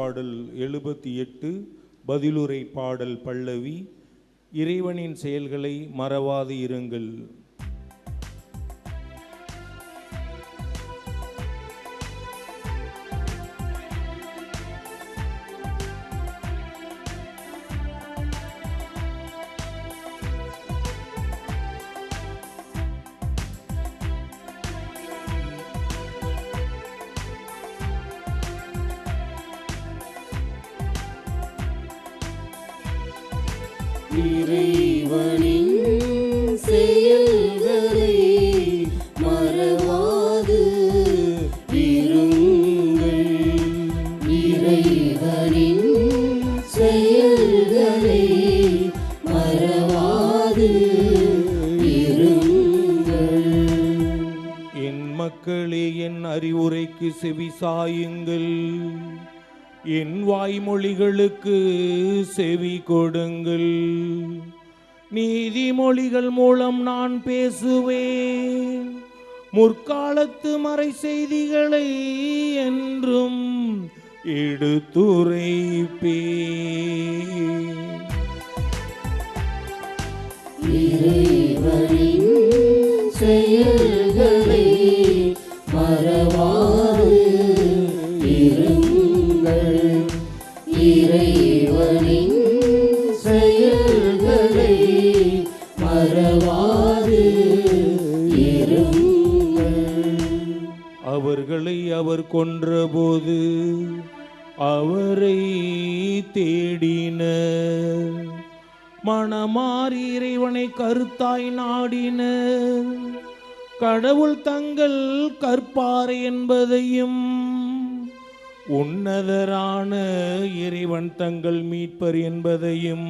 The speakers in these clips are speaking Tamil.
பாடல் எழுபத்தி எட்டு பதிலுரை பாடல் பல்லவி இறைவனின் செயல்களை மறவாது இருங்கள். இறைவனின் செயல்களை மறவாது. இருங்கள். இறைவனின் செயல்களை மறவாது. மக்களே என் அறிவுரைக்கு செவி சாயுங்கள். என் வாய்மொழிகளுக்கு செவி கொடுங்கள். நீதிமொழிகள் மூலம் நான் பேசுவேன். முற்காலத்து மறை செய்திகளை என்றும் எடுத்துரைப்பேன். செயல்களை மறவாறு இரு அவர்களை அவர் கொன்றபோது அவரை தேடினர் மனமாறி இறைவனை கருத்தாய் நாடினர் கடவுள் தங்கள் கற்பார் என்பதையும் உன்னதரான இறைவன் தங்கள் மீட்பர் என்பதையும்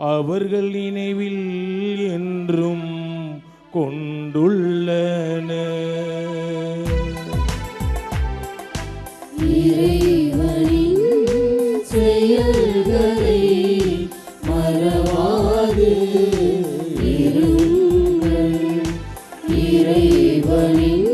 அவர்கள் நினைவில் என்றும் கொண்டு இறைவனின் செயல்களை மறவாது. இருங்கள். இறைவனின்